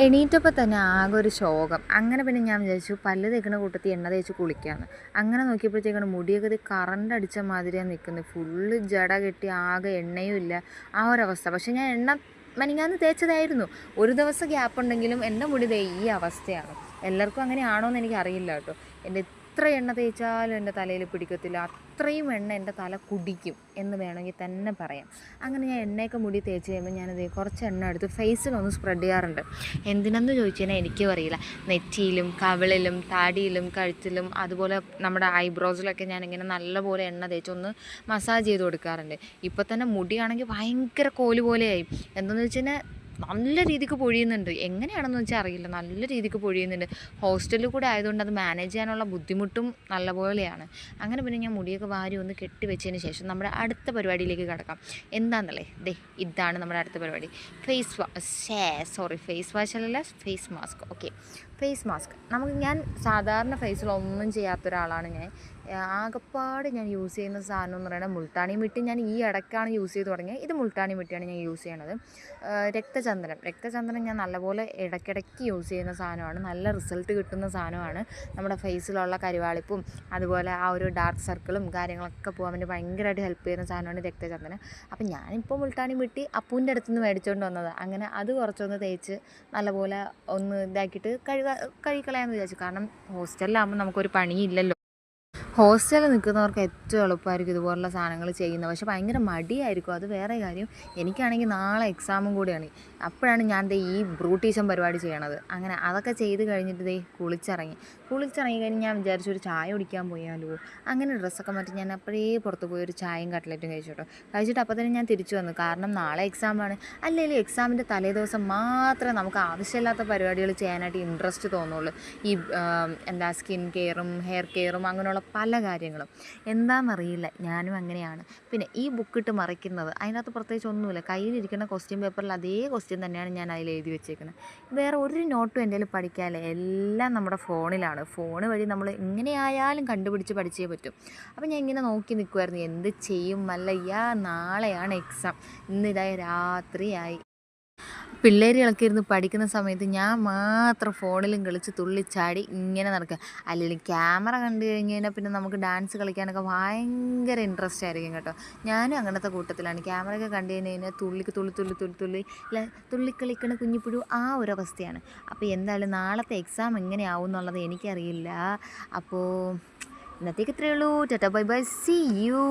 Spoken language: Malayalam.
എണീറ്റപ്പോൾ തന്നെ ആകെ ഒരു ശോകം. അങ്ങനെ പിന്നെ ഞാൻ വിചാരിച്ചു പല്ല് തേക്കണ കൂട്ടത്തിൽ എണ്ണ തേച്ച് കുളിക്കാമെന്ന് അങ്ങനെ നോക്കിയപ്പോഴത്തേക്കാണ് മുടിയൊക്കെ കറണ്ട് അടിച്ച മാതിരിയാണ് നിൽക്കുന്നത് ഫുള്ള് ജട കെട്ടി ആകെ എണ്ണയും ഇല്ല. ആ ഒരവസ്ഥ. പക്ഷേ ഞാൻ എണ്ണ മനിങ്ങാന്ന് തേച്ചതായിരുന്നു. ഒരു ദിവസം ഗ്യാപ്പ് ഉണ്ടെങ്കിലും എന്റെ മുടി ദേ ഈ അവസ്ഥയാണ്. എല്ലാവർക്കും അങ്ങനെയാണോ എന്ന് എനിക്ക് അറിയില്ല കേട്ടോ. എന്റെ എത്ര എണ്ണ തേച്ചാലും എന്റെ തലയിൽ പിടിക്കത്തില്ല. അത്രയും എണ്ണ എന്റെ തല കുടിക്കും എന്ന് വേണമെങ്കിൽ തന്നെ പറയാം. അങ്ങനെ ഞാൻ എണ്ണയൊക്കെ മുടി തേച്ച് കഴിയുമ്പോൾ ഞാനത് കുറച്ച് എണ്ണ എടുത്ത് ഫേസിലൊന്ന് സ്പ്രെഡ് ചെയ്യാറുണ്ട്. എന്തിനെന്ന് ചോദിച്ചു കഴിഞ്ഞാൽ എനിക്കും അറിയില്ല. നെറ്റിയിലും കവിളിലും താടിയിലും കഴുത്തിലും അതുപോലെ നമ്മുടെ ഐബ്രോസിലൊക്കെ ഇങ്ങനെ നല്ലപോലെ എണ്ണ തേച്ച് ഒന്ന് മസാജ് ചെയ്ത് കൊടുക്കാറുണ്ട്. ഇപ്പോൾ തന്നെ മുടിയാണെങ്കിൽ ഭയങ്കര കോൽ പോലെയായി. എന്തെന്ന് വെച്ച് കഴിഞ്ഞാൽ നല്ല രീതിക്ക് പൊഴിയുന്നുണ്ട്. എങ്ങനെയാണെന്ന് വെച്ചാൽ അറിയില്ല. നല്ല രീതിക്ക് പൊഴിയുന്നുണ്ട്. ഹോസ്റ്റലിൽ കൂടെ ആയതുകൊണ്ട് അത് മാനേജ് ചെയ്യാനുള്ള ബുദ്ധിമുട്ടും നല്ലപോലെയാണ് അങ്ങനെ പിന്നെ ഞാൻ മുടിയൊക്കെ വാരി ഒന്ന് കെട്ടി വെച്ചതിന് ശേഷം നമ്മുടെ അടുത്ത പരിപാടിയിലേക്ക് കിടക്കാം. എന്താണെന്നല്ലേ ദേ ഇതാണ് നമ്മുടെ അടുത്ത പരിപാടി. Face wash sorry face wash അല്ലല്ല face mask okay face mask നമുക്ക് ഞാൻ സാധാരണ ഫേസിൽ ഒന്നും ചെയ്യാത്ത ഒരാളാണ് ഞാൻ. ആകപ്പാട് ഞാൻ യൂസ് ചെയ്യുന്ന സാധനം എന്ന് പറയുന്നത് മുൾട്ടാണി മിട്ടി. ഞാൻ ഈ ഇടയ്ക്കാണ് യൂസ് ചെയ്ത് തുടങ്ങിയത്. ഇത് മുൾട്ടാണി മിട്ടിയാണ് ഞാൻ യൂസ് ചെയ്യണത്. രക്തചന്ദനം. രക്തചന്ദനം ഞാൻ നല്ലപോലെ ഇടയ്ക്കിടയ്ക്ക് യൂസ് ചെയ്യുന്ന സാധനമാണ്. നല്ല റിസൾട്ട് കിട്ടുന്ന സാധനമാണ്. നമ്മുടെ ഫേസിലുള്ള കരിവാളിപ്പും അതുപോലെ ആ ഒരു ഡാർക്ക് സർക്കിളും കാര്യങ്ങളൊക്കെ പോകാൻ വേണ്ടി ഭയങ്കരമായിട്ട് ഹെൽപ്പ് ചെയ്യുന്ന സാധനമാണ് രക്തചന്ദനം. അപ്പം ഞാനിപ്പോൾ മുൾട്ടാണി മിട്ടി അപ്പൂന്റെ അടുത്ത് നിന്ന് മേടിച്ചുകൊണ്ട് വന്നത്. അങ്ങനെ അത് കുറച്ചൊന്ന് തേച്ച് നല്ലപോലെ ഒന്ന് ഇതാക്കിയിട്ട് കഴുക കഴുകിക്കളയാമെന്ന് വിചാരിച്ചു. കാരണം ഹോസ്റ്റലിലാകുമ്പോൾ നമുക്കൊരു പണിയില്ലല്ലോ. ഹോസ്റ്റലിൽ നിൽക്കുന്നവർക്ക് ഏറ്റവും എളുപ്പമായിരിക്കും ഇതുപോലുള്ള സാധനങ്ങൾ ചെയ്യുന്നത്. പക്ഷേ ഭയങ്കര മടിയായിരിക്കും. അത് വേറെ കാര്യം. എനിക്കാണെങ്കിൽ നാളെ എക്സാമും കൂടിയാണ്. അപ്പോഴാണ് ഞാൻ ദേ ഈ ബ്രൂട്ടീഷൻ പരിപാടി ചെയ്യണത്. അങ്ങനെ അതൊക്കെ ചെയ്ത് കഴിഞ്ഞിട്ട് ദേ കുളിച്ചിറങ്ങി. കുളിച്ചിറങ്ങി കഴിഞ്ഞ് ഞാൻ വിചാരിച്ചു ഒരു ചായ കുടിക്കാൻ പോയാലോ അങ്ങനെ ഡ്രസ്സൊക്കെ മാറ്റി ഞാൻ അപ്പോഴേ പുറത്ത് പോയി ഒരു ചായയും കട്ട്ലറ്റും കഴിച്ചു കേട്ടോ കഴിച്ചിട്ട് അപ്പോൾ തന്നെ ഞാൻ തിരിച്ചു വന്നു. കാരണം നാളെ എക്സാമാണ് അല്ലെങ്കിൽ എക്സാമിന്റെ തലേദിവസം മാത്രമേ നമുക്ക് ആവശ്യമില്ലാത്ത പരിപാടികൾ ചെയ്യാനായിട്ട് ഇൻട്രസ്റ്റ് തോന്നുള്ളൂ. ഈ എന്താ സ്കിൻ കെയറും ഹെയർ കെയറും അങ്ങനെയുള്ള പല കാര്യങ്ങളും. എന്താണെന്നറിയില്ല ഞാനും അങ്ങനെയാണ്. പിന്നെ ഈ ബുക്കിട്ട് മറിക്കുന്നത് അതിനകത്ത് പ്രത്യേകിച്ച് ഒന്നുമില്ല. കയ്യിലിരിക്കുന്ന ക്വസ്റ്റ്യൻ പേപ്പറിൽ അതേ ക്വസ്റ്റ്യൻ തന്നെയാണ് ഞാൻ അതിൽ എഴുതി വെച്ചേക്കുന്നത്. വേറെ ഒരു നോട്ടും എന്റെ കയ്യിൽ എല്ലാം നമ്മുടെ ഫോണിലാണ്. ഫോൺ വഴി നമ്മൾ എങ്ങനെയായാലും കണ്ടുപിടിച്ച് പഠിച്ചേ പറ്റും. അപ്പോൾ ഞാൻ ഇങ്ങനെ നോക്കി നിൽക്കുമായിരുന്നു എന്ത് ചെയ്യും? അല്ലയ്യ നാളെയാണ് എക്സാം ഇന്നിതായി രാത്രിയായി. പിള്ളേരുകളൊക്കെ ഇരുന്ന് പഠിക്കുന്ന സമയത്ത് ഞാൻ മാത്രം ഫോണിലും കളിച്ച് തുള്ളിച്ചാടി ഇങ്ങനെ നടക്കുക. അല്ലെങ്കിൽ ക്യാമറ കണ്ടു കഴിഞ്ഞ് കഴിഞ്ഞാൽ പിന്നെ നമുക്ക് ഡാൻസ് കളിക്കാനൊക്കെ ഭയങ്കര ഇൻട്രസ്റ്റ് ആയിരിക്കും കേട്ടോ. ഞാനും അങ്ങനത്തെ കൂട്ടത്തിലാണ്. ക്യാമറയൊക്കെ കണ്ടു കഴിഞ്ഞ് കഴിഞ്ഞാൽ തുള്ളിക്ക് തുള്ളി തുള്ളി തുള്ളി തുള്ളി അല്ല തുള്ളിക്കളിക്കണ കുഞ്ഞിപ്പുഴു ആ ഒരു അവസ്ഥയാണ്. അപ്പോൾ എന്തായാലും നാളത്തെ എക്സാം എങ്ങനെയാവും എന്നുള്ളത് എനിക്കറിയില്ല. അപ്പോൾ ഇന്നത്തേക്ക് ഇത്രയേ ഉള്ളൂ. Tata bye bye. See you